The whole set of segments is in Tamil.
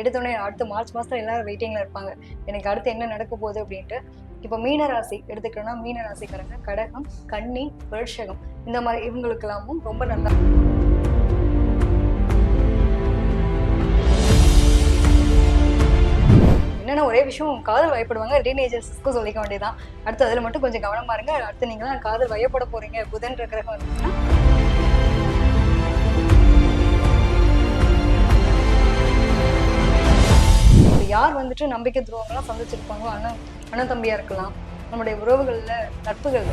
எடுத்தோடனே அடுத்த மார்ச் மாதம் எல்லாரும் வெயிட்டிங்ல இருப்பாங்க. எனக்கு அடுத்து என்ன நடக்க போகுது அப்படின்ட்டு. இப்போ மீனராசி எடுத்துக்கணும்னா எடுத்துக்கிட்டோம்னா கடகம் கன்னி வருஷகம். இந்த மாதிரி இவங்களுக்கெல்லாமும் ரொம்ப நல்லா என்னன்னா ஒரே விஷயம் காதல் வயப்படுவாங்க. டீனேஜர்ஸ்க்கு சொல்லிக்க வேண்டியதான் அடுத்து அதில் மட்டும் கொஞ்சம் கவனமா இருங்க. அடுத்து நீங்களாம் காதல் வயப்பட போறீங்க. புதன் கிரகம் இருந்துச்சுன்னா வந்துட்டு நம்பிக்கை துரோகம்லாம் சந்திச்சிருப்பாங்களோ அண்ணன் அண்ணன் தம்பியா இருக்கலாம். நம்முடைய உறவுகளில் நட்புகள்.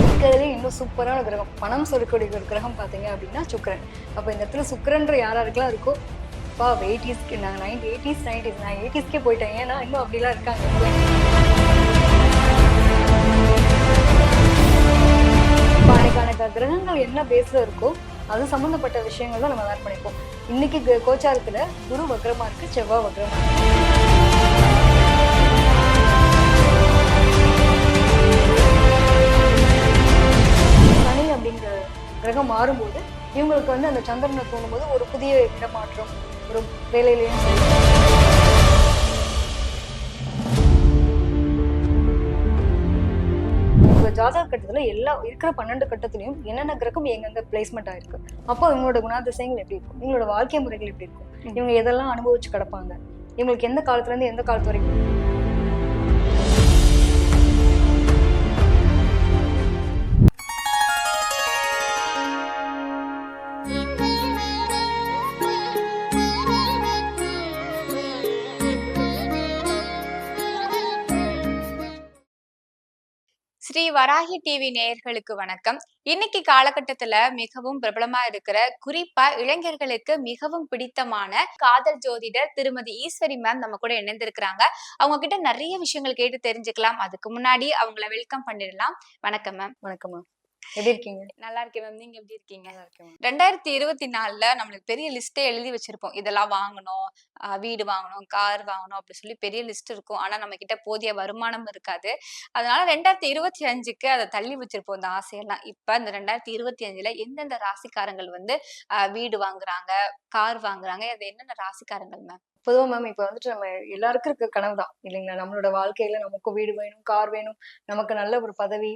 இருக்கிறதுலே இன்னும் சூப்பரான கிரகம் பணம் சொல்லக்கூடிய ஒரு கிரகம் பார்த்தீங்க அப்படின்னா சுக்கரன். அப்போ இந்த இடத்துல சுக்கரன்ற யாரா இருக்கலாம் இருக்கோ அப்பா எயிட்டிஸ்க்கு நாங்கள் நைன்டி எயிட்டிஸ் நைன்டிஸ் நான் எயிட்டிஸ்க்கே போயிட்டேன். ஏன்னா இன்னும் அப்படிலாம் இருக்காங்க. அன்னைக்கான கிரகங்கள் என்ன பேஸில் இருக்கோ அது சம்மந்தப்பட்ட விஷயங்கள் தான் நம்ம வேர் பண்ணிப்போம். இன்னைக்கு க- குரு வக்ரமா இருக்கு செவ்வாய் வக்ரமா. இருக்கு சனி அப்படிங்கிற கிரகம் மாறும்போது இவங்களுக்கு வந்து அந்த சந்திரனை தோணும்போது ஒரு புதிய இடமாற்றம் ஒரு வேலையிலையும் சரி. ஜாதக கட்டத்துல எல்லா இருக்கிற பன்னெண்டு கட்டத்திலையும் என்னென்ன கிரகம் எங்கெங்க பிளேஸ்மெண்ட் ஆயிருக்கு? அப்போ இவங்களோட குணாதிசயங்கள் எப்படி இருக்கும்? இவங்களோட வாழ்க்கை முறைகள் எப்படி இருக்கும்? இவங்க எதெல்லாம் அனுபவிச்சு கிடப்பாங்க? இவங்களுக்கு எந்த காலத்துல இருந்து எந்த காலத்து வரைக்கும் ஸ்ரீ வராகி டிவி நேயர்களுக்கு வணக்கம். இன்னைக்கு காலகட்டத்துல மிகவும் பிரபலமா இருக்கிற குறிப்பா இளைஞர்களுக்கு மிகவும் பிடித்தமான காதல் ஜோதிடர் திருமதி ஈஸ்வரி மேம் நம்ம கூட இணைந்திருக்கிறாங்க. அவங்க கிட்ட நிறைய விஷயங்கள் கேட்டு தெரிஞ்சுக்கலாம். அதுக்கு முன்னாடி அவங்கள வெல்கம் பண்ணிடலாம். வணக்கம் மேம் வணக்கம் மேம் எப்படி இருக்கீங்க? நல்லா இருக்கேன் மேம். நீங்க எப்படி இருக்கீங்க. ரெண்டாயிரத்தி இருபத்தி நாலுல நம்மளுக்கு பெரிய லிஸ்டே எழுதி வச்சிருப்போம். இதெல்லாம் வாங்கணும் வீடு வாங்கணும் கார் வாங்கணும் அப்படி சொல்லி பெரிய லிஸ்ட் இருக்கும். ஆனா நம்ம கிட்ட போதிய வருமானம் இருக்காது. அதனால ரெண்டாயிரத்தி இருபத்தி அஞ்சுக்கு அதை தள்ளி வச்சிருப்போம் இந்த ஆசையெல்லாம். இப்ப இந்த ரெண்டாயிரத்தி இருபத்தி அஞ்சுல எந்தெந்த ராசிக்காரங்கள் வந்து வீடு வாங்குறாங்க கார் வாங்குறாங்க அது என்னென்ன ராசிக்காரங்கள் மேம்? பொதுவா மேம் இப்ப வந்துட்டு நம்ம எல்லாருக்கும் இருக்க கனவு தான் இல்லைங்களா? நம்மளோட வாழ்க்கையில நமக்கு வீடு வேணும் கார் வேணும் நமக்கு நல்ல ஒரு பதவி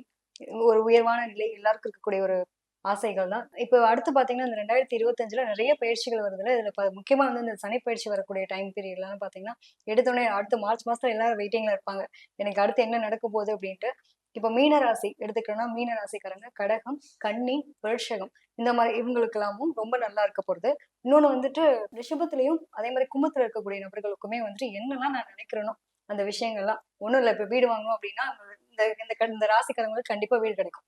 ஒரு உயர்வான நிலை எல்லாருக்கும் இருக்கக்கூடிய ஒரு ஆசைகள் தான் இப்போ அடுத்து பாத்தீங்கன்னா இந்த ரெண்டாயிரத்தி இருபத்தஞ்சில் நிறைய பயிற்சிகள் வருதுல. இதுல ப- முக்கியமா வந்து இந்த சனி பயிற்சி வரக்கூடிய டைம் பீரியட்லாம் பாத்தீங்கன்னா எடுத்தோடனே அடுத்த மார்ச் மாதத்தில் எல்லாரும் வெயிட்டிங்கில் இருப்பாங்க. எனக்கு அடுத்து என்ன நடக்க போகுது அப்படின்ட்டு. இப்போ மீனராசி எடுத்துக்கிட்டோம்னா மீனராசிக்காரங்க கடகம் கன்னி விருஷகம் இந்த மாதிரி இவங்களுக்கெல்லாமும் ரொம்ப நல்லா இருக்க போகிறது இன்னொன்னு வந்துட்டு ரிஷபத்துலேயும் அதே மாதிரி கும்பத்தில் இருக்கக்கூடிய நபர்களுக்குமே வந்துட்டு என்னெல்லாம் நான் நினைக்கிறேனோ அந்த விஷயங்கள்லாம். ஒன்றும் இல்லை இப்போ வீடு வாங்கணும் அப்படின்னா இந்த இந்த க- இந்த ராசிக்காரங்களுக்கு கண்டிப்பா வீடு கிடைக்கும்.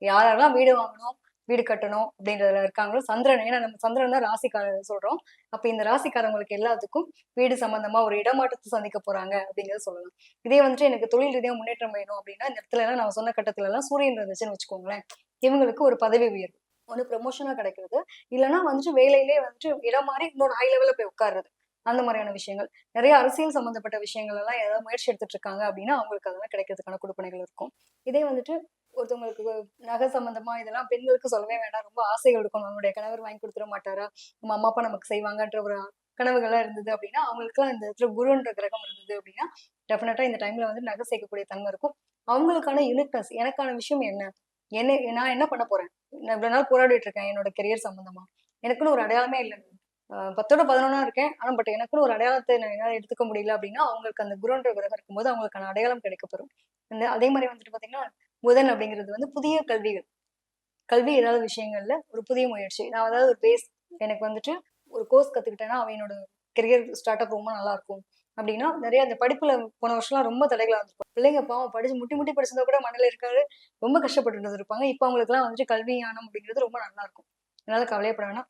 யாரெல்லாம் வீடு வாங்கணும் வீடு கட்டணும் அப்படின்றதுல இருக்காங்களோ சந்திரன் ஏன்னா நம்ம சந்திரன் தான் ராசிக்காரர் சொல்றோம். அப்ப இந்த ராசிக்காரங்களுக்கு எல்லாத்துக்கும் வீடு சம்பந்தமா ஒரு இடமாற்றத்தை சந்திக்க போறாங்க அப்படிங்கறத சொல்லலாம். இதே வந்துட்டு எனக்கு தொழில் ரீதியா முன்னேற்றம் வேணும் அப்படின்னா இந்த இடத்துல எல்லாம் நான் சொன்ன கட்டத்துல எல்லாம் சூரியன் இருந்துச்சுன்னு வச்சுக்கோங்களேன். இவங்களுக்கு ஒரு பதவி உயர்வு. ஒன்று ப்ரமோஷனா கிடைக்கிறது. இல்லைன்னா வந்துட்டு வேலையிலே வந்துட்டு இடம் மாறி இன்னொரு ஹை லெவல்ல போய் உட்காருறது. அந்த மாதிரியான விஷயங்கள். நிறைய அரசியல் சம்பந்தப்பட்ட விஷயங்கள் எல்லாம் ஏதாவது முயற்சி எடுத்துட்டு இருக்காங்க அப்படின்னா அவங்களுக்கு அதெல்லாம் கிடைக்கிறதுக்கான கொடுப்பனைகள் இருக்கும். இதே வந்துட்டு ஒருத்தவங்களுக்கு நகை சம்பந்தமா இதெல்லாம் பெண்களுக்கு சொல்லவே வேண்டாம். ரொம்ப ஆசைகள் இருக்கும். நம்மளுடைய கணவர் வாங்கி கொடுத்துட மாட்டாரா? நம்ம அம்மா அப்பா நமக்கு செய்வாங்கன்ற ஒரு கனவுகள்லாம் இருந்தது அப்படின்னா அவங்களுக்குலாம் இந்த இடத்துல குருன்ற கிரகம் இருந்தது அப்படின்னா டெஃபினட்டா இந்த டைம்ல வந்து நகை சேர்க்கக்கூடிய தன்மை இருக்கும். அவங்களுக்கான யூனிக்னஸ் எனக்கான விஷயம் என்ன? என்ன நான் என்ன பண்ண போறேன்? நான் இவ்வளவு நாள் போராடிட்டு இருக்கேன் என்னோட கெரியர் சம்பந்தமா. எனக்குன்னு ஒரு அடையாளமே இல்லை பத்தோட பதினொன்னா இருக்கேன். ஆனா பட் எனக்குன்னு ஒரு அடையாளத்தை நான் என்னால எடுத்துக்க முடியல அப்படின்னா அவங்களுக்கு அந்த குருன்ற கிரகம் இருக்கும்போது அவங்களுக்கான அடையாளம் கிடைக்கப்பெறும். இந்த அதே மாதிரி வந்துட்டு பாத்தீங்கன்னா புதன் அப்படிங்கிறது வந்து புதிய கல்விகள். கல்வி ஏதாவது விஷயங்கள்ல ஒரு புதிய முயற்சி. நான் அதாவது ஒரு பேஸ் எனக்கு வந்துட்டு ஒரு கோர்ஸ் கத்துக்கிட்டேன்னா அவன் என்னோட கெரியர் ஸ்டார்ட் அப் ரொம்ப நல்லா இருக்கும். அப்படின்னா நிறைய அந்த படிப்புல போன வருஷம்லாம் ரொம்ப தடைகளாக இருந்திருக்கும். பிள்ளைங்க பாவம் படிச்சு முட்டி முட்டி படிச்சிருந்தா கூட மண்ணில் இருக்காரு ரொம்ப கஷ்டப்பட்டு இருப்பாங்க இப்போ அவங்களுக்குலாம் வந்துட்டு கல்வி ஞானம் அப்படிங்கிறது ரொம்ப நல்லா இருக்கும். அதனால கவலையப்பட வேணாம்.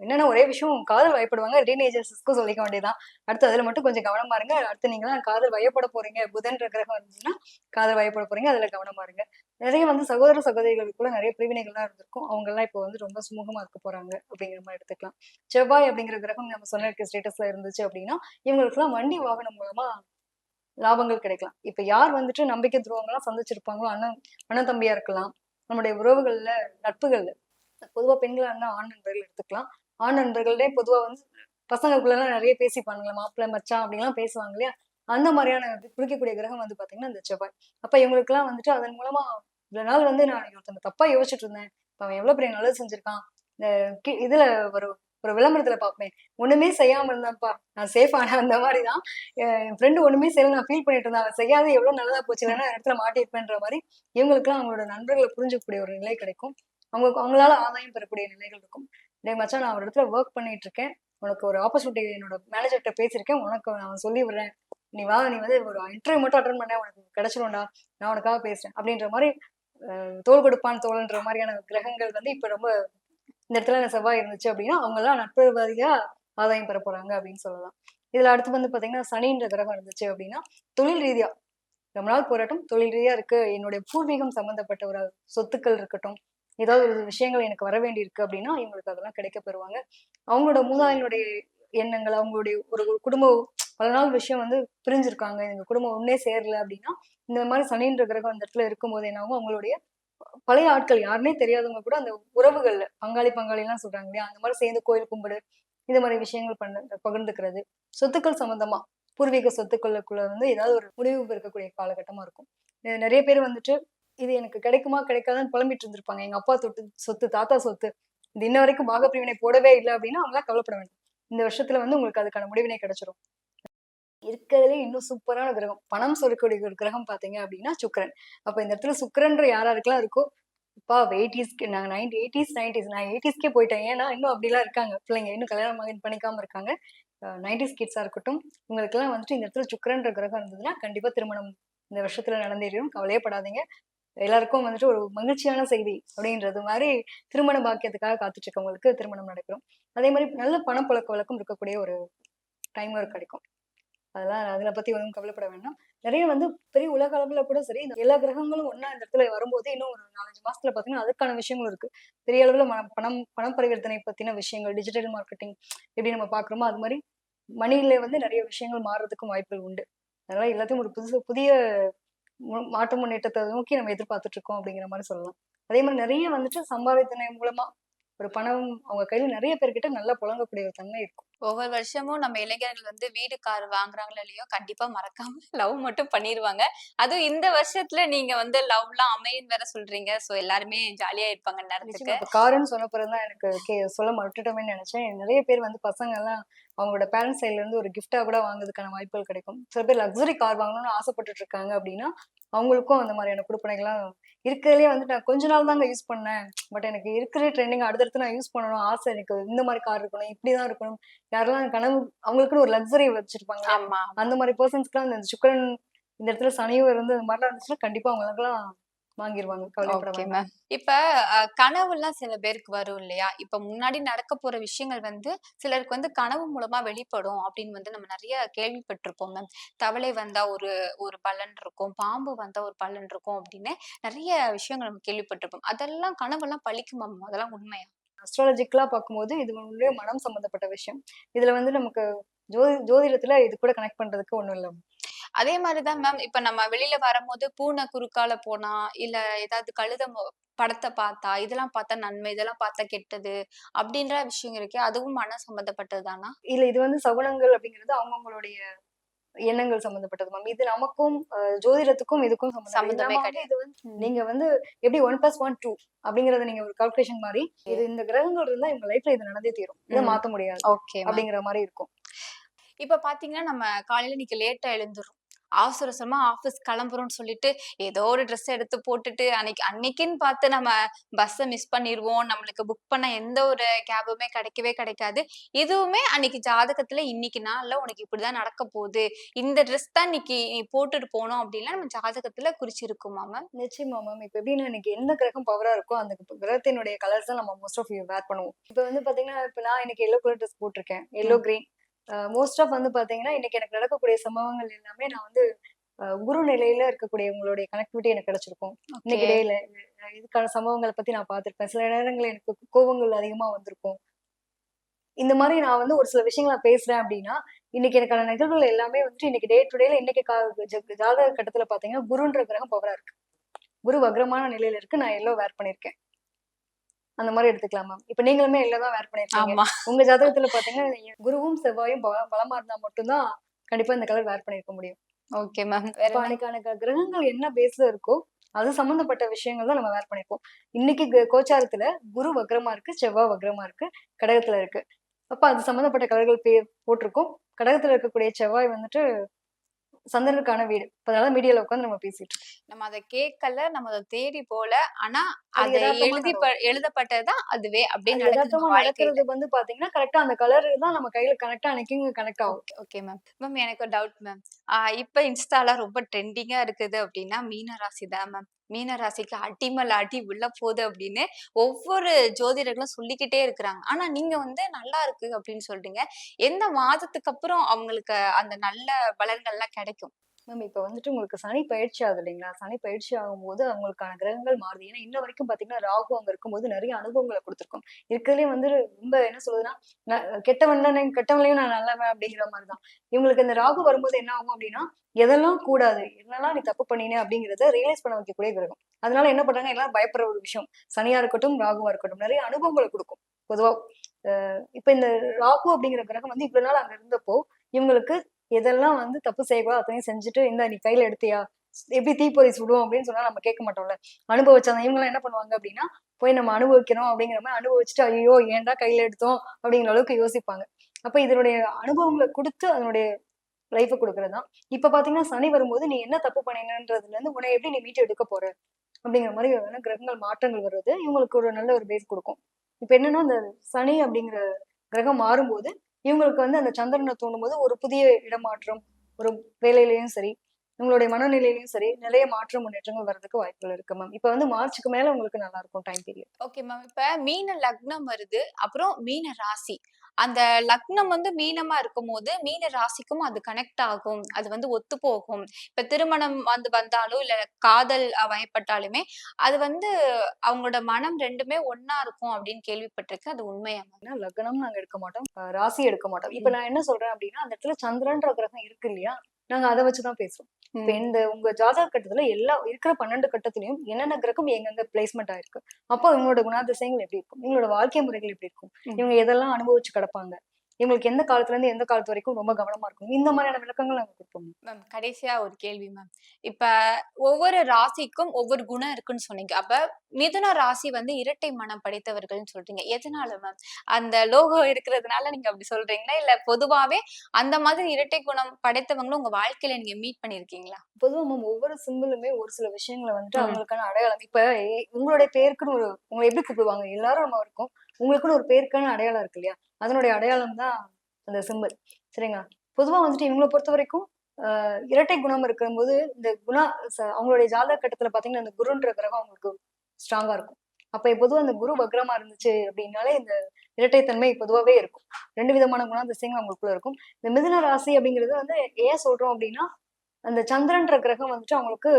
என்னன்னா ஒரே விஷயம் காதல் வயப்படுவாங்க. டீனேஜர்ஸ்க்கும் சொல்லிக்க வேண்டியதான் அடுத்து அதுல மட்டும் கொஞ்சம் கவனமா இருங்க. அடுத்து நீங்களாம் காதல் வயப்பட போறீங்க. புதன் கிரகம் இருந்துச்சுன்னா காதல் வயப்பட போறீங்க. அதுல கவனமா இருங்க. நிறைய வந்து சகோதர சகோதரிகளுக்குள்ள நிறைய பிரிவினைகள்லாம் இருந்திருக்கும். அவங்க எல்லாம் இப்போ வந்து ரொம்ப சுமூகமா இருக்க போறாங்க. அப்படிங்கிற மாதிரி எடுத்துக்கலாம். செவ்வாய் அப்படிங்கிற கிரகம் நம்ம சொன்ன ஸ்டேட்டஸ்ல இருந்துச்சு அப்படின்னா இவங்களுக்குலாம் வண்டி வாகனம் மூலமா லாபங்கள் கிடைக்கலாம். இப்ப யார் வந்துட்டு நம்பிக்கை துருவங்கள்லாம் சந்திச்சிருப்பாங்களோ அண்ணன் அண்ணன் தம்பியா இருக்கலாம். நம்முடைய உறவுகள்ல நட்புகள்ல பொதுவாக பெண்களாக இருந்தால் ஆண் நண்பர்கள் எடுத்துக்கலாம். ஆண் நண்பர்களே பொதுவாக வந்து பசங்களுக்குள்ளலாம் நிறைய பேசிப்பானுங்களே மாப்பிள்ளை மச்சான் அப்படின்லாம் பேசுவாங்க இல்லையா? அந்த மாதிரியான இது குறிக்கக்கூடிய கிரகம் வந்து பார்த்தீங்கன்னா இந்த செவ்வாய். அப்போ இவங்களுக்குலாம் வந்துட்டு அதன் மூலமா இவ்வளோ நாள் வந்து நான் ஒருத்தன் தப்பாக யோசிச்சுட்டு இருந்தேன். இப்போ அவன் எவ்வளோ பெரிய நல்லது செஞ்சிருக்கான். இந்த கி- ஒரு ஒரு விளம்பரத்துல பார்ப்பேன் ஒண்ணுமே செய்யாம இருந்தான்ப்பா. நான் சேஃப் ஆனேன் அந்த மாதிரிதான். என் ஃப்ரெண்டு ஒண்ணுமே செய்யல. நான் ஃபீல் பண்ணிட்டு இருந்தேன். அவன் செய்யாத எவ்வளவு நல்லதா போச்சு இல்லைன்னா இடத்துல மாட்டிருப்பேன்ற மாதிரி இவங்களுக்குலாம் அவங்களோட நண்பர்களை புரிஞ்சக்கூடிய ஒரு நிலை கிடைக்கும். அவங்க அவங்களால ஆதாயம் பெறக்கூடிய நிலைகள் இருக்கும். டே மச்சான் நான் ஒரு இடத்துல ஒர்க் பண்ணிட்டு இருக்கேன் உனக்கு ஒரு ஆப்பர்ச்சுனிட்டி என்னோட மேனேஜர்கிட்ட பேசியிருக்கேன். உனக்கு நான் சொல்லி விடுறேன். நீ வா நீ வந்து ஒரு இன்டர்வியூ மட்டும் அட்டன் பண்ண. உனக்கு கிடைச்சிடும்டா நான் உனக்காக பேசுறேன். அப்படின்ற மாதிரி தோல் கொடுப்பான் தோல்ன்ற மாதிரியான கிரகங்கள் வந்து இப்ப ரொம்ப இந்த இடத்துல செவ்வாய் இருந்துச்சு அப்படின்னா அவங்க எல்லாம் நட்புவாதியா ஆதாயம் பெற போறாங்க அப்படின்னு சொல்லலாம். இதுல அடுத்து வந்து பாத்தீங்கன்னா சனின்ற கிரகம் இருந்துச்சு அப்படின்னா தொழில் ரீதியா ரொம்ப நாள் போராட்டம் தொழில் ரீதியா இருக்கு. என்னுடைய பூர்வீகம் சம்பந்தப்பட்ட ஒரு சொத்துக்கள் இருக்கட்டும் ஏதாவது ஒரு விஷயங்கள் எனக்கு வர வேண்டி இருக்கு அப்படின்னா இவங்களுக்கு அதெல்லாம் கிடைக்க பெறுவாங்க. அவங்களோட மூதாதையினுடைய எண்ணங்கள் அவங்களுடைய ஒரு குடும்ப குடும்பம் பல நாள் விஷயம் வந்து பிரிஞ்சிருக்காங்க. எங்க குடும்பம் ஒன்னே சேரல அப்படின்னா இந்த மாதிரி சனின்ற கிரகம் அந்த இடத்துல இருக்கும்போது என்ன ஆகும்? அவங்களுடைய பழைய ஆட்கள் யாருன்னே தெரியாதவங்க கூட அந்த உறவுகள்ல பங்காளி பங்காளி எல்லாம் சொல்றாங்க இல்லையா? அந்த மாதிரி சேர்ந்து கோயில் கும்பிடு இந்த மாதிரி விஷயங்கள் பண்ண பகிர்ந்துக்கிறது. சொத்துக்கள் சம்பந்தமா பூர்வீக சொத்துக்களுக்குள்ள வந்து ஏதாவது ஒரு முடிவு இருக்கக்கூடிய காலகட்டமா இருக்கும். நிறைய பேர் வந்துட்டு இது எனக்கு கிடைக்குமா கிடைக்காதான்னு புலம்பிட்டு இருந்திருப்பாங்க. எங்க அப்பா சொத்து சொத்து தாத்தா சொத்து இது இன்ன வரைக்கும் பாகப்பிரிவினை போடவே இல்லை அப்படின்னா அவங்களாம் கவலைப்பட வேண்டாம். இந்த வருஷத்துல வந்து உங்களுக்கு அதுக்கான முடிவினை கிடைச்சிரும். இருக்கிறதுல இன்னும் சூப்பரான கிரகம். பணம் சொல்லக்கூடிய ஒரு கிரகம் பாத்தீங்க அப்படின்னா சுக்கரன். அப்ப இந்த இடத்துல சுக்கரன்ற யார் இருக்கோ அப்பா எயிட்டிஸ்க்கு நாங்கள் நைன்டி எயிட்டிஸ் நைன்டிஸ் நான் எயிட்டிஸ்க்கே போயிட்டேன். ஏன்னா இன்னும் அப்படிலாம் இருக்காங்க. பிள்ளைங்க இன்னும் கல்யாணம் மகன் பண்ணிக்காம இருக்காங்க. நைன்டிஸ் கிட்ஸா இருக்கட்டும் உங்களுக்கெல்லாம் வந்துட்டு இந்த இடத்துல சுக்கரன்ற கிரகம் இருந்ததுன்னா கண்டிப்பா திருமணம் இந்த வருஷத்துல நடந்தேறும் கவலையே படாதீங்க. எல்லாருக்கும் வந்துட்டு ஒரு மகிழ்ச்சியான செய்தி அப்படின்றது மாதிரி திருமண பாக்கியத்துக்காக காத்துட்டு இருக்கவங்களுக்கு திருமணம் நடக்கிறோம் அதே மாதிரி நல்ல பணப்புழக்க வழக்கம் இருக்கக்கூடிய ஒரு டைம் ஒர்க் கிடைக்கும். அதெல்லாம் அதில் பத்தி ஒன்றும் கவலைப்பட வேண்டாம். நிறைய வந்து பெரிய உலக அளவில் கூட சரி இந்த எல்லா கிரகங்களும் ஒன்றா இந்த இடத்துல வரும்போது இன்னும் ஒரு நாலஞ்சு மாசத்துல பார்த்தீங்கன்னா அதுக்கான விஷயங்களும் இருக்கு. பெரிய அளவில் பணம் பணம் பரிவர்த்தனை பத்தின விஷயங்கள் டிஜிட்டல் மார்க்கெட்டிங் எப்படி நம்ம பாக்குறோமோ அது மாதிரி மணியில வந்து நிறைய விஷயங்கள் மாறுறதுக்கும் வாய்ப்புகள் உண்டு. அதனால எல்லாத்தையும் ஒரு புதுசு புதிய மாற்று முன்னேற்றத்தை நோக்கி நம்ம எதிர்பார்த்துட்டு இருக்கோம் அப்படிங்கிற மாதிரி சொல்லலாம். அதே மாதிரி நிறைய வந்துட்டு சம்பாதித்தனை மூலமா ஒரு பணம் அவங்க கையில நிறைய பேர்கிட்ட நல்லா புழங்கக்கூடிய ஒரு தன்மை இருக்கும். ஒவ்வொரு வருஷமும் நம்ம இளைஞர்கள் வந்து வீடு கார் வாங்குறாங்களோ இல்லையோ கண்டிப்பா மறக்காம லவ் மட்டும் பண்ணிருவாங்க. அதுவும் இந்த வருஷத்துல நீங்க வந்து லவ்லாம் அமையும் வேற சொல்றீங்க. சோ எல்லாருமே ஜாலியா இருப்பாங்க நேரத்துக்கு. காருன்னு சொன்ன பிறகுதான் எனக்கு சொல்ல மறுத்துட்டோமேன்னு நினைச்சேன். நிறைய பேர் வந்து பசங்க எல்லாம் அவங்களோட பேரண்ட்ஸ் சைட்ல இருந்து ஒரு கிஃப்டா கூட வாங்குறதுக்கான வாய்ப்புகள் கிடைக்கும். சில பேர் லக்ஸரி கார் வாங்கணும்னு ஆசைப்பட்டுட்டு இருக்காங்க அப்படின்னா அவங்களுக்கும் அந்த மாதிரியான கொடுப்பனைகள்லாம் இருக்கிறதுலே வந்து நான் கொஞ்ச நாள் தாங்க யூஸ் பண்ணேன். பட் எனக்கு இருக்கிற ட்ரெண்டிங் அடுத்தடுத்து நான் யூஸ் பண்ணணும் ஆசை எனக்கு. இந்த மாதிரி கார் இருக்கணும் இப்படிதான் இருக்கணும். யாரெல்லாம் கனவு அவங்களுக்குன்னு ஒரு லக்ஸரி வச்சிருப்பாங்க. ஆமா அந்த மாதிரி பர்சன்ஸ்க்குலாம் இந்த சுக்கரன் இந்த இடத்துல சனியும் இருந்து இந்த மாதிரிலாம் இருந்துச்சுன்னா கண்டிப்பா அவங்களுக்குலாம் வாங்கிருவாங்க கவலைப்பட இப்ப கனவுலாம் சில பேருக்கு வரும் இல்லையா? இப்ப முன்னாடி நடக்க போற விஷயங்கள் வந்து சிலருக்கு வந்து கனவு மூலமா வெளிப்படும் அப்படின்னு வந்து நம்ம நிறைய கேள்விப்பட்டிருப்போம் மேம். தவளை வந்தா ஒரு ஒரு பலன் இருக்கும் பாம்பு வந்தா ஒரு பலன் இருக்கும் அப்படின்னு நிறைய விஷயங்கள் நம்ம கேள்விப்பட்டிருப்போம். அதெல்லாம் கனவெல்லாம் பழிக்குமா அதெல்லாம் உண்மையா? அஸ்ட்ராலஜிக்கலா பார்க்கும்போது இது வந்து மனம் சம்பந்தப்பட்ட விஷயம். இதுல வந்து நமக்கு ஜோதி ஜோதிடத்துல இது கூட கனெக்ட் பண்றதுக்கு ஒண்ணும் இல்ல அதே மாதிரிதான் மேம் இப்ப நம்ம வெளியில வரும்போது பூனை குறுக்கால போனா இல்ல ஏதாவது கழுத படத்தை பார்த்தா இதெல்லாம் பார்த்தா நன்மை இதெல்லாம் பார்த்தா கெட்டது அப்படின்ற விஷயம் இருக்கே அதுவும் மன சம்பந்தப்பட்டதுதானா இல்ல இது வந்து சகுனங்கள் அப்படிங்கிறது அவங்கவுங்களுடைய எண்ணங்கள் சம்பந்தப்பட்டது மேம். இது நமக்கும் ஜோதிடத்துக்கும் இதுக்கும் சம்பந்தம். கிடையாது. இது வந்து நீங்க வந்து எப்படி ஒன் பிளஸ் ஒன் டூ அப்படிங்கறத நீங்க ஒரு கால்குலேஷன் மாதிரி இது இந்த கிரகங்கள் இருந்தா இவங்க லைஃப்ல இது நடந்தே தீரும். இதை. மாத்த முடியாது ஓகே அப்படிங்கிற மாதிரி இருக்கும். இப்ப பாத்தீங்கன்னா நம்ம காலையில இன்னைக்கு லேட்டா எழுந்துரும் அவசர அவசரமா ஆபீஸ் கிளம்புறோம்னு சொல்லிட்டு ஏதோ ஒரு ட்ரெஸ் எடுத்து போட்டுட்டு அன்னைக்கு அன்னைக்குன்னு பார்த்து நம்ம பஸ்ஸை மிஸ் பண்ணிடுவோம் நம்மளுக்கு புக் பண்ண எந்த ஒரு கேபுமே கிடைக்கவே கிடைக்காது. இதுவுமே அன்னைக்கு ஜாதகத்துல இன்னைக்கு நாள்ல உனக்கு இப்படிதான் நடக்க போகுது. இந்த ட்ரெஸ் தான் இன்னைக்கு நீ போட்டுட்டு போனோம் அப்படின்னா நம்ம ஜாதகத்துல குறிச்சிருக்குமா மேம் நிச்சயமா மேம் இப்ப எப்படின்னா எனக்கு எந்த கிரகம் பவரா இருக்கோ அந்த கிரகத்தினுடைய கலர்ஸ் தான் நம்ம மோஸ்ட் ஆஃப் வேர் பண்ணுவோம். இப்ப வந்து பாத்தீங்கன்னா இப்ப நான் இன்னைக்கு எல்லோ கலர் ட்ரெஸ் போட்டிருக்கேன். எல்லோ கிரீன் மோஸ்ட் ஆஃப் வந்து பாத்தீங்கன்னா இன்னைக்கு எனக்கு நடக்கக்கூடிய சம்பவங்கள் எல்லாமே நான் வந்து குரு நிலையில இருக்கக்கூடிய உங்களுடைய கனெக்டிவிட்டி எனக்கு கிடைச்சிருக்கும். இன்னைக்கு டேல இதுக்கான சம்பவங்களை பத்தி நான் பார்த்திருப்பேன். சில நேரங்கள்ல எனக்கு கோபங்கள் அதிகமா வந்திருக்கும். இந்த மாதிரி நான் வந்து ஒரு சில விஷயங்கள் நான் பேசுறேன் அப்படின்னா இன்னைக்கு எனக்கான நிகழ்வுகள் எல்லாமே வந்துட்டு இன்னைக்கு டே டு டேல இன்னைக்கு ஜாதக கட்டத்துல பாத்தீங்கன்னா குருன்ற கிரகம் பவரா இருக்கு. குரு வக்ரமான நிலையில இருக்கு. நான் எல்லோ வேர் பண்ணிருக்கேன். அந்த மாதிரி எடுத்துக்கலாம் மேம் இப்ப நீங்களுமே எல்லாம் தான் வேர் பண்ணிருக்கீங்க. உங்க ஜாதகத்துல பாத்தீங்கன்னா குருவும் செவ்வாயும் பல- பலமா இருந்தா மட்டும்தான் கண்டிப்பா இந்த கலர் வேர் பண்ணிருக்க முடியும். Okay ma'am? அன்னைக்கான கிரகங்கள் என்ன பேஸ்ல இருக்கோ அது சம்பந்தப்பட்ட விஷயங்கள் தான் நம்ம வேர் பண்ணிருப்போம். இன்னைக்கு கோச்சாரத்துல குரு வக்ரமா இருக்கு செவ்வாய் வக்ரமா இருக்கு கடகத்துல இருக்கு. அப்ப அது சம்பந்தப்பட்ட கலர்கள் பேர் போட்டிருக்கோம். கடகத்துல இருக்கக்கூடிய செவ்வாய் வந்துட்டு சந்திரனுக்கான வீடு. அதனால மீடியால உட்காந்து நம்ம பேசிட்டு. நம்ம அதை கேட்கல நம்ம அதை தேடி போல. ஆனா அது எழுதி எழுதப்பட்டதுதான் அதுவே வாழ்க்கையில. நடக்கிறது வந்து பாத்தீங்கன்னா கரெக்டா அந்த கலர் தான் நம்ம கையில கனெக்ட் அன்னைக்கு கனெக்ட் ஆகும். ஓகே மேம் மேம் எனக்கு ஒரு டவுட் மேம் இப்ப இன்ஸ்டால ரொம்ப ட்ரெண்டிங்கா இருக்குது அப்படின்னா மீன ராசி தான் மேம் மீன ராசிக்கு அடிமல் அடி உள்ள போகுது அப்படின்னு ஒவ்வொரு ஜோதிடர்களும் சொல்லிக்கிட்டே இருக்கிறாங்க. ஆனா நீங்க வந்து நல்லா இருக்கு அப்படின்னு சொல்றீங்க. எந்த மாதத்துக்கு அப்புறம் அவங்களுக்கு அந்த நல்ல பலன்கள்லாம் கிடைக்கும்? மேம் இப்போ வந்துட்டு உங்களுக்கு சனி பயிற்சி ஆகுது இல்லைங்களா? சனி பயிற்சி ஆகும்போது அவங்களுக்கான கிரகங்கள் மாறுது. ஏன்னா இன்ன வரைக்கும் பார்த்தீங்கன்னா ராகு அங்கே இருக்கும்போது நிறைய அனுபவங்களை கொடுத்துருக்கோம். இருக்கிறதுலே வந்து ரொம்ப என்ன சொல்றதுன்னா ந- கெட்டவன் கெட்டவன்லையும் நான் நல்லவன் அப்படிங்கிற மாதிரி தான் இவங்களுக்கு இந்த ராகு வரும்போது என்ன ஆகும் அப்படின்னா எதெல்லாம் கூடாது என்னெல்லாம் நீ தப்பு பண்ணினே அப்படிங்கிறத ரியலைஸ் பண்ண வைக்கக்கூடிய கிரகம். அதனால என்ன பண்றாங்க? எல்லாம் பயப்படுற ஒரு விஷயம். சனியா இருக்கட்டும் ராகுவா இருக்கட்டும் நிறைய அனுபவங்களை கொடுக்கும். பொதுவா அஹ் இப்ப இந்த ராகு அப்படிங்கிற கிரகம் வந்து இவ்வளவு நாள் அங்க இருந்தப்போ இவங்களுக்கு எதெல்லாம் வந்து தப்பு செய்யக்கூடாது அத்தனையும் செஞ்சுட்டு இந்த நீ கையில எடுத்தியா? எப்படி தீப்பொறி சுடுவோம் அப்படின்னு சொன்னா நம்ம கேட்க மாட்டோம்ல. அனுபவிச்சாங்க இவங்க என்ன பண்ணுவாங்க அப்படின்னா போய் நம்ம அனுபவிக்கிறோம் அப்படிங்கிற மாதிரி அனுபவிச்சுட்டு ஐயோ ஏன்டா கையில எடுத்தோம்? அப்படிங்கிற அளவுக்கு யோசிப்பாங்க. அப்ப இதனுடைய அனுபவங்களை கொடுத்து அதனுடைய லைஃபை கொடுக்கறது தான். இப்ப பாத்தீங்கன்னா சனி வரும்போது நீ என்ன தப்பு பண்ணினன்றதுல இருந்து உன்னை எப்படி நீ மீட்டு எடுக்க போற? அப்படிங்கிற மாதிரி கிரகங்கள் மாற்றங்கள் வருது இவங்களுக்கு ஒரு நல்ல ஒரு பேஸ் கொடுக்கும். இப்ப என்னன்னா அந்த சனி அப்படிங்கிற கிரகம் மாறும்போது இவங்களுக்கு வந்து அந்த சந்திரனை தூண்டும் போது ஒரு புதிய இடமாற்றம் ஒரு வேலையிலையும் சரி உங்களுடைய மனநிலையிலயும் சரி நிறைய மாற்றம் முன்னேற்றங்கள் வர்றதுக்கு வாய்ப்புகள் இருக்கு மேம் இப்ப வந்து மார்ச்சுக்கு மேல உங்களுக்கு நல்லா இருக்கும் டைம் பீரியட் ஓகே மேம் இப்ப மீன லக்னம் வருது அப்புறம் மீன ராசி. அந்த லக்னம் வந்து மீனமா இருக்கும் போது மீன ராசிக்கும் அது கனெக்ட் ஆகும் அது வந்து ஒத்து போகும். இப்ப திருமணம் வந்து வந்தாலும் இல்ல காதல் வயப்பட்டாலுமே அது வந்து அவங்களோட மனம் ரெண்டுமே ஒண்ணா இருக்கும் அப்படின்னு கேள்விப்பட்டிருக்கேன். அது உண்மையா லக்னம் நாங்க எடுக்க மாட்டோம் ராசி எடுக்க மாட்டோம். இப்ப நான் என்ன சொல்றேன் அப்படின்னா அந்த இடத்துல சந்திரன்ற கிரகம் இருக்கு இல்லையா? நாங்க அதை வச்சுதான் பேசுறோம். இப்ப இந்த உங்க ஜாதக கட்டத்துல எல்லா இருக்கிற பன்னெண்டு கட்டத்திலயும் என்னென்ன கிரகம் எங்கெங்க பிளேஸ்மெண்ட் ஆயிருக்கு? அப்போ இவங்களோட குணாதிசயங்கள் எப்படி இருக்கும்? இவங்களோட வாழ்க்கை முறைகள் எப்படி இருக்கும். இவங்க எதெல்லாம் அனுபவிச்சு கிடப்பாங்க? இவங்களுக்கு எந்த காலத்துல இருந்து எந்த காலத்து வரைக்கும் ரொம்ப கவனமா இருக்கும் இந்த மாதிரியான விளக்கங்கள் நாங்க கொடுப்போம். மேம் கடைசியா ஒரு கேள்வி மேம். இப்ப ஒவ்வொரு ராசிக்கும் ஒவ்வொரு குணம் இருக்குன்னு சொன்னீங்க. அப்ப மிதுன ராசி வந்து இரட்டை மனம் படைத்தவர்கள்னு சொல்றீங்க. எதனால மேம்? அந்த லோகோ இருக்கிறதுனால நீங்க அப்படி சொல்றீங்களா? இல்ல பொதுவாவே அந்த மாதிரி இரட்டை குணம் படைத்தவங்களும் உங்க வாழ்க்கையில நீங்க மீட் பண்ணிருக்கீங்களா பொதுவா மேம் ஒவ்வொரு சிம்பிளுமே ஒரு சில விஷயங்களை வந்துட்டு. அவங்களுக்கான அடையாளம். இப்ப உங்களுடைய பேருக்குன்னு ஒரு உங்களை எப்படி கூப்பிடுவாங்க? எல்லாரும் நம்ம இருக்கோம். உங்களுக்குன்னு ஒரு பேருக்கான அடையாளம் இருக்கு இல்லையா? அதனுடைய அடையாளம் தான் அந்த சிம்பிள் சரிங்களா? பொதுவாக வந்துட்டு இவங்களை பொறுத்த வரைக்கும் இரட்டை குணம் இருக்கும்போது இந்த குணா அவங்களுடைய ஜாதக கட்டத்தில் பார்த்தீங்கன்னா அந்த குருன்ற கிரகம் அவங்களுக்கு ஸ்ட்ராங்காக இருக்கும். அப்போ பொதுவாக அந்த குரு வக்ரமா இருந்துச்சு அப்படின்னாலே இந்த இரட்டைத்தன்மை பொதுவாகவே இருக்கும். ரெண்டு விதமான குணாதிசயங்கள் அவங்களுக்குள்ள இருக்கும். இந்த மிதுன ராசி அப்படிங்கிறது வந்து ஏன் சொல்றோம் அப்படின்னா அந்த சந்திரன்ற கிரகம் வந்துட்டு அவங்களுக்கு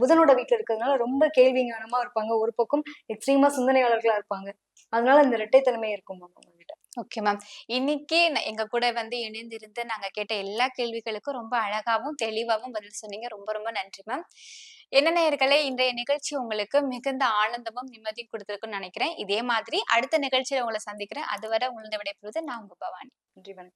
புதனோட வீட்டில் இருக்கிறதுனால ரொம்ப கேள்விஞானமாக இருப்பாங்க. ஒரு பக்கம் எக்ஸ்ட்ரீமா சிந்தனையாளர்களா இருப்பாங்க. அதனால இந்த இரட்டைத்தன்மை இருக்கும் அவங்க. Okay ma'am. இன்னைக்கு எங்க கூட வந்து இணைந்திருந்து நாங்க கேட்ட எல்லா கேள்விகளுக்கும் ரொம்ப அழகாவும் தெளிவாகவும் பதில் சொன்னீங்க. ரொம்ப ரொம்ப நன்றி மேம். என்ன நேயர்களே இன்றைய நிகழ்ச்சி உங்களுக்கு மிகுந்த ஆனந்தமும் நிம்மதியும் கொடுத்துருக்குன்னு நினைக்கிறேன். இதே மாதிரி அடுத்த நிகழ்ச்சியில உங்களை சந்திக்கிறேன். அதுவரை உங்களை விடைபெறுவது நான் உங்க பவானி. நன்றி வணக்கம்.